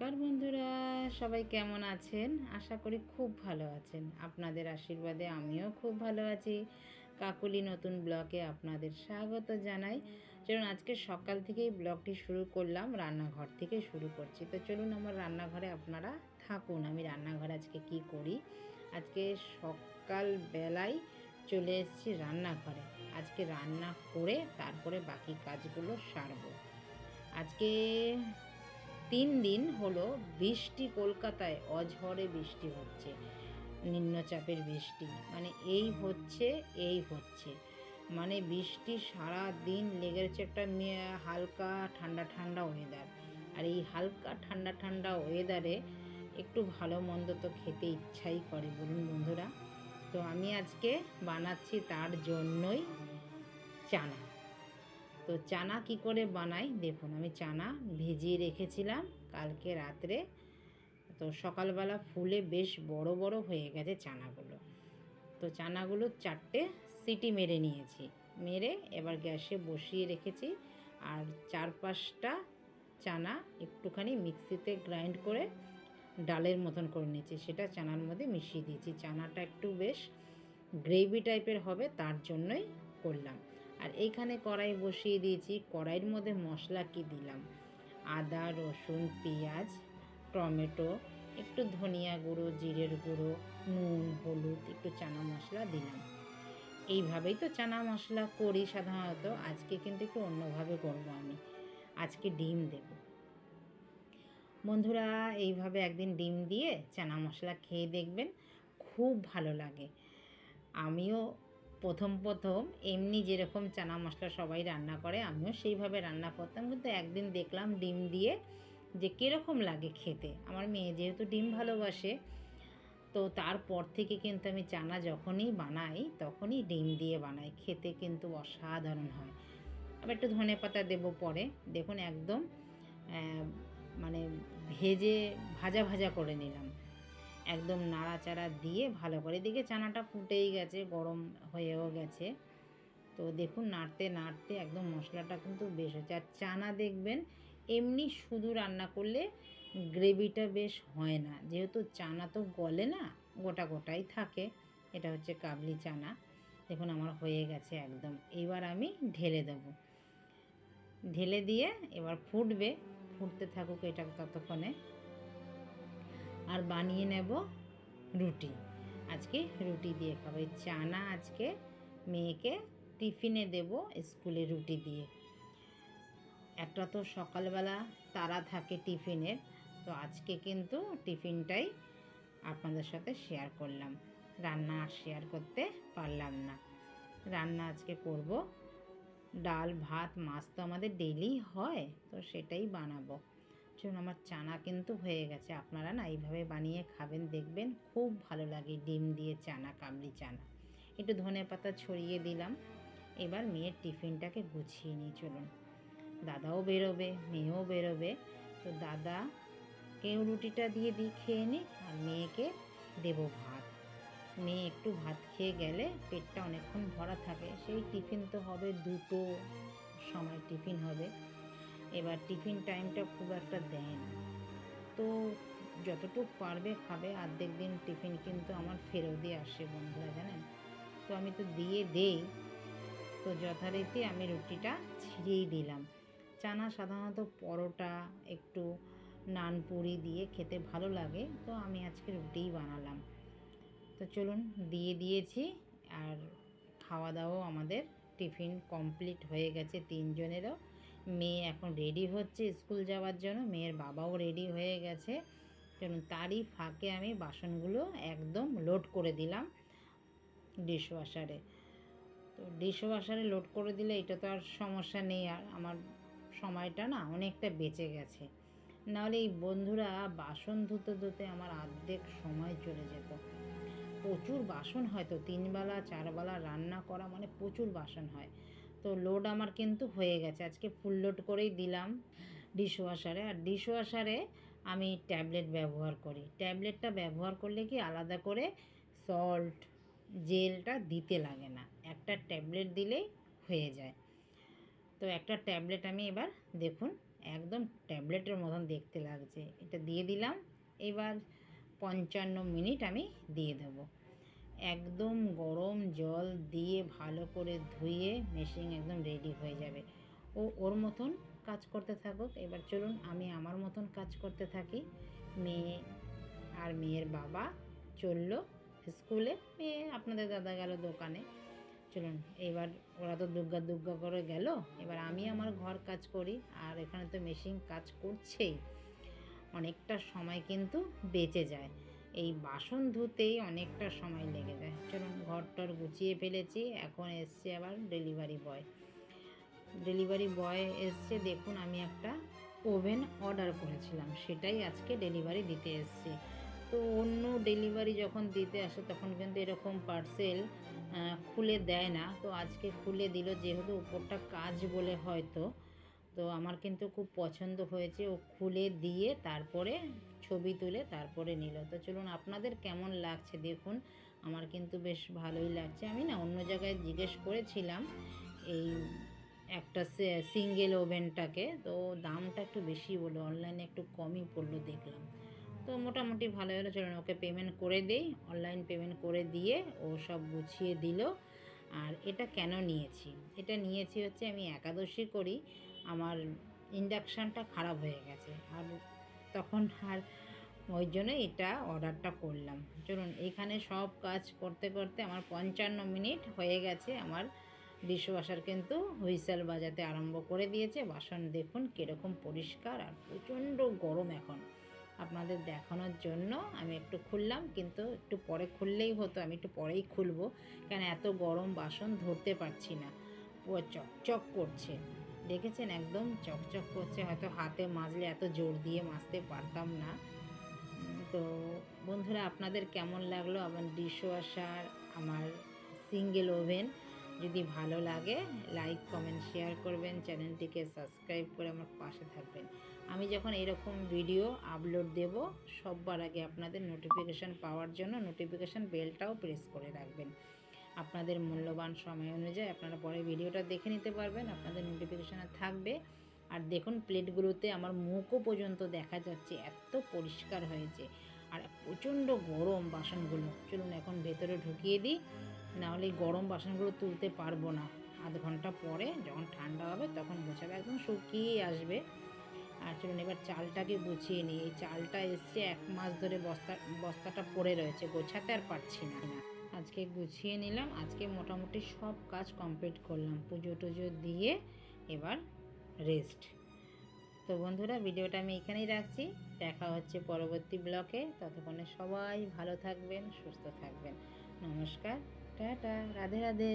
নমস্কার বন্ধুরা, সবাই কেমন আছেন? আশা করি খুব ভালো আছেন। আপনাদের আশীর্বাদে আমিও খুব ভালো আছি। কাকুলি নতুন ব্লগে আপনাদের স্বাগত জানাই। চলুন, আজকে সকাল থেকেই ব্লগটি শুরু করলাম, রান্নাঘর থেকে শুরু করছি। তো চলুন, আমার রান্নাঘরে আপনারা থাকুন। আমি রান্নাঘরে আজকে কি করি? আজকে সকাল বেলায় চলে এসেছি রান্নাঘরে। আজকে রান্না করে তারপরে বাকি কাজগুলো সারবো। আজকে তিন দিন হলো বৃষ্টি কলকাতায় অঝড়ে বৃষ্টি হচ্ছে, নিম্নচাপের বৃষ্টি। মানে এই হচ্ছে এই হচ্ছে। মানে বৃষ্টি সারা দিন লেগে রয়েছে একটা হালকা ঠান্ডা ঠান্ডা ওয়েদার আর এই হালকা ঠান্ডা ঠান্ডা ওয়েদারে একটু ভালো মন্দ তো খেতে ইচ্ছাই করে, বলুন বন্ধুরা। তো আমি আজকে বানাচ্ছি তার জন্যই চানা। তো চানা কি করে বানাই? দেখুন, আমি চানা ভিজিয়ে রেখেছিলাম কালকে রাত্রে। তো সকালবেলা ফুলে বেশ বড় বড় হয়ে গেছে চানাগুলো। তো চানাগুলো চারটে সিটি মেরে নিয়েছি। মেরে এবার গ্যাসে বসিয়ে রেখেছি আর চার পাঁচটা চানা একটুখানি মিক্সিতে গ্রাইন্ড করে ডালের মতন করে নিয়েছি। সেটা চানার মধ্যে মিশিয়ে দিয়েছি। চানাটা একটু বেশ গ্রেভি টাইপের হবে, তার জন্যই করলাম। আর এইখানে কড়াই বসিয়ে দিয়েছি। কড়াইয়ের মধ্যে মশলা কি দিলাম? আদা, রসুন, পেঁয়াজ, টমেটো, একটু ধনিয়া গুঁড়ো, জিরের গুঁড়ো, নুন, হলুদ, একটু চানা মশলা দিলাম। এইভাবেই তো চানা মশলা করি সাধারণত। আজকে কিন্তু একটু অন্যভাবে করব আমি। আজকে ডিম দেব। বন্ধুরা, এইভাবে একদিন ডিম দিয়ে চানা মশলা খেয়ে দেখবেন, খুব ভালো লাগে। আমিও প্রথম প্রথম এমনি যেরকম চানা মশলা সবাই রান্না করে, আমিও সেইভাবে রান্না করতাম। কিন্তু একদিন দেখলাম ডিম দিয়ে যে কীরকম লাগে খেতে। আমার মেয়ে যেহেতু ডিম ভালোবাসে, তো তারপর থেকে কিন্তু আমি চানা যখনই বানাই, তখনই ডিম দিয়ে বানাই। খেতে কিন্তু অসাধারণ হয়। আবার একটু ধনে পাতা দেবো পরে। দেখুন একদম মানে ভেজে ভাজা ভাজা করে নিলাম। একদম নাড়াচাড়া দিয়ে ভালো করে। এদিকে চানাটা ফুটেই গেছে, গরম হয়েও গেছে। তো দেখুন, নাড়তে নাড়তে একদম মশলাটা কিন্তু বেশ হচ্ছে আর চানা দেখবেন, এমনি শুধু রান্না করলে গ্রেভিটা বেশ হয় না। যেহেতু চানা তো গলে না, গোটা গোটাই থাকে। এটা হচ্ছে কাবলি চানা। দেখুন, আমার হয়ে গেছে একদম। এবার আমি ঢেলে দেবো। ঢেলে দিয়ে এবার ফুটবে। ফুটতে থাকুক এটা ততক্ষণে। আর বানিয়ে নেব রুটি। আজকে রুটি দিয়ে খাব। চানা আজকে মেয়েকে টিফিনে দেব স্কুলে রুটি দিয়ে। একটা তো সকালবেলা তারা থাকে টিফিনের, তো আজকে কিন্তু টিফিনটাই আপনাদের সাথে শেয়ার করলাম। রান্না আর শেয়ার করতে পারলাম না। রান্না আজকে করব। ডাল, ভাত, মাছ তো আমাদের ডেইলি হয়, তো সেটাই বানাবো। চলুন আমার চানা কিন্তু হয়ে গেছে। আপনারা না এইভাবে বানিয়ে খাবেন, দেখবেন খুব ভালো লাগে ডিম দিয়ে চানা, কাবলি চানা। একটু ধনে পাতা ছড়িয়ে দিলাম। এবার মেয়ের টিফিনটাকে গুছিয়ে নিই, চলুন। দাদাও বেরোবে, মেয়েও বেরোবে। তো দাদা কেউ রুটিটা দিয়ে দিই, খেয়ে নিই আর মেয়েকে দেবো ভাত। মেয়ে একটু ভাত খেয়ে গেলে পেটটা অনেকক্ষণ ভরা থাকে। সেই টিফিন তো হবে দুটো, সময় টিফিন হবে। এবার টিফিন টাইমটা খুব একটা দেয় না। তো যতটুকু পারবে খাবে অর্ধেক দিন টিফিন কিন্তু আমার ফেরত দিয়ে আসে বন্ধুরা, জানেন? তো আমি তো দিয়ে দেই। তো যথারীতি আমি রুটিটা ছিঁড়েই দিলাম। চানা সাধারণত পরোটা, একটু নান পুরি দিয়ে খেতে ভালো লাগে, তো আমি আজকে রুটিই বানালাম। তো চলুন, দিয়ে দিয়েছি আর খাওয়া দাওয়াও আমাদের টিফিন কমপ্লিট হয়ে গেছে তিনজনেরও। মেয়ে এখন রেডি হচ্ছে স্কুল যাওয়ার জন্য। মেয়ের বাবাও রেডি হয়ে গেছে। চলুন তারই ফাঁকে আমি বাসনগুলো একদম লোড করে দিলাম ডিশ ওয়াশারে তো ডিশ ওয়াশারে লোড করে দিলে এটা তো আর সমস্যা নেই আর আমার সময়টা না অনেকটা বেঁচে গেছে। নাহলে এই বন্ধুরা বাসন ধুতে ধুতে আমার অর্ধেক সময় চলে যেত। প্রচুর বাসন হয় তো, তিনবেলা, চারবেলা রান্না করা মানে প্রচুর বাসন হয়। তো লোড আমার কিন্তু হয়ে গেছে। আজকে ফুল লোড করেই দিলাম ডিশওয়াশারে আর ডিশওয়াশারে আমি ট্যাবলেট ব্যবহার করি। ট্যাবলেটটা ব্যবহার করলে কি আলাদা করে সল্ট জেলটা দিতে লাগে না। একটা ট্যাবলেট দিলেই হয়ে যায়। তো একটা ট্যাবলেট আমি এবার দেখুন, একদম ট্যাবলেটের মতন দেখতে লাগছে। এটা দিয়ে দিলাম। এবার পঞ্চান্ন মিনিট আমি দিয়ে দেবো। একদম গরম জল দিয়ে ভালো করে ধুয়ে মেশিন একদম রেডি হয়ে যাবে। ও ওর মতন কাজ করতে থাকুক। এবার চলুন আমি আমার মতন কাজ করতে থাকি। মেয়ে আর মেয়ের বাবা চলল স্কুলে মেয়ে আপনাদের দাদা গেল দোকানে। চলুন, এবার ওরা তো দুর্গা দুর্গা করে গেল। এবার আমি আমার ঘর কাজ করি আর এখানে তো মেশিন কাজ করছেই। অনেকটা সময় কিন্তু বেঁচে যায়। এই বাসন ধুতেই অনেকটা সময় লেগে যায়। চলুন ঘর টর গুছিয়ে ফেলেছি। এখন এসছে আবার ডেলিভারি বয় ডেলিভারি বয় এসছে, দেখুন, আমি একটা ওভেন অর্ডার করেছিলাম। সেটাই আজকে ডেলিভারি দিতে এসছে। তো অন্য ডেলিভারি যখন দিতে আসে, তখন কিন্তু এরকম পার্সেল খুলে দেয় না। তো আজকে খুলে দিল, যেহেতু উপরটা কাজ বলে হয়তো। তো আমার কিন্তু খুব পছন্দ হয়েছে। ও খুলে দিয়ে তারপরে ছবি তুলে তারপরে নিল। তো চলুন আপনাদের কেমন লাগছে দেখুন। আমার কিন্তু বেশ ভালোই লাগছে। আমি না অন্য জায়গায় জিজ্ঞেস করেছিলাম এই একটা সিঙ্গেল ওভেনটাকে। তো দামটা একটু বেশি বলল, অনলাইনে একটু কমই পড়ল দেখলাম। তো মোটামুটি ভালো হলো। চলুন ওকে পেমেন্ট করে দেই। অনলাইন পেমেন্ট করে দিয়ে ও সব গুছিয়ে দিল। আর এটা কেন নিয়েছি? এটা নিয়েছি হচ্ছে আমি একাদশী করি। আমার ইন্ডাকশানটা খারাপ হয়ে গেছে। আর তখন আর ওই জন্য এটা অর্ডারটা করলাম। চলুন, এখানে সব কাজ করতে করতে আমার পঞ্চান্ন মিনিট হয়ে গেছে। আমার ডিশওয়াশার কিন্তু হুইসেল বাজাতে আরম্ভ করে দিয়েছে। বাসন দেখুন কীরকম পরিষ্কার আর প্রচণ্ড গরম এখন। আপনাদের দেখানোর জন্য আমি একটু খুললাম, কিন্তু একটু পরে খুললেই হতো, আমি একটু পরেই খুলবো। কেন এত গরম বাসন ধরতে পারছি না। চকচক করছে। দেখেছেন? একদম চকচক করছে। হয়তো হাতে মাজলে এত জোর দিয়ে মাজতে পারতাম না। তো বন্ধুরা, আপনাদের কেমন লাগল? আমার ডিশওয়াশার, আমার সিঙ্গেল ওভেন যদি ভালো লাগে লাইক কমেন্ট শেয়ার করবেন। চ্যানেলটিকে সাবস্ক্রাইব করে আমার পাশে থাকবেন। আমি যখন এরকম ভিডিও আপলোড দেব, সববার আগে আপনাদের নোটিফিকেশান পাওয়ার জন্য নোটিফিকেশান বেলটাও প্রেস করে রাখবেন। আপনাদের মূল্যবান সময় অনুযায়ী আপনারা পরে ভিডিওটা দেখে নিতে পারবেন, আপনাদের নোটিফিকেশানে থাকবে। আর দেখুন, প্লেটগুলোতে আমার মুখও পর্যন্ত দেখা যাচ্ছে, এত পরিষ্কার হয়েছে। আর প্রচণ্ড গরম বাসনগুলো। চলুন এখন ভেতরে ঢুকিয়ে দিই, নাহলে গরম বাসনগুলো তুলতে পারব না। আধ ঘণ্টা পরে যখন ঠান্ডা হবে, তখন গোছাবে একদম শুকিয়ে আসবে। আর চলুন, এবার চালটাকে গুছিয়ে নিই। এই চালটা এসছে এক মাস ধরে বস্তা, বস্তাটা পড়ে রয়েছে, গোছাতে আর পারছি না। আজকে গুছিয়ে নিলাম। আজকে মোটামুটি সব কাজ কমপ্লিট করলাম। পুজো টুজো দিয়ে এবার রেস্ট তো বন্ধুরা, ভিডিওটা আমি এখানেই রাখছি। দেখা হচ্ছে পরবর্তী ব্লকে ততক্ষণে সবাই ভালো থাকবেন, সুস্থ থাকবেন। নমস্কার, টাটা, রাধে রাধে।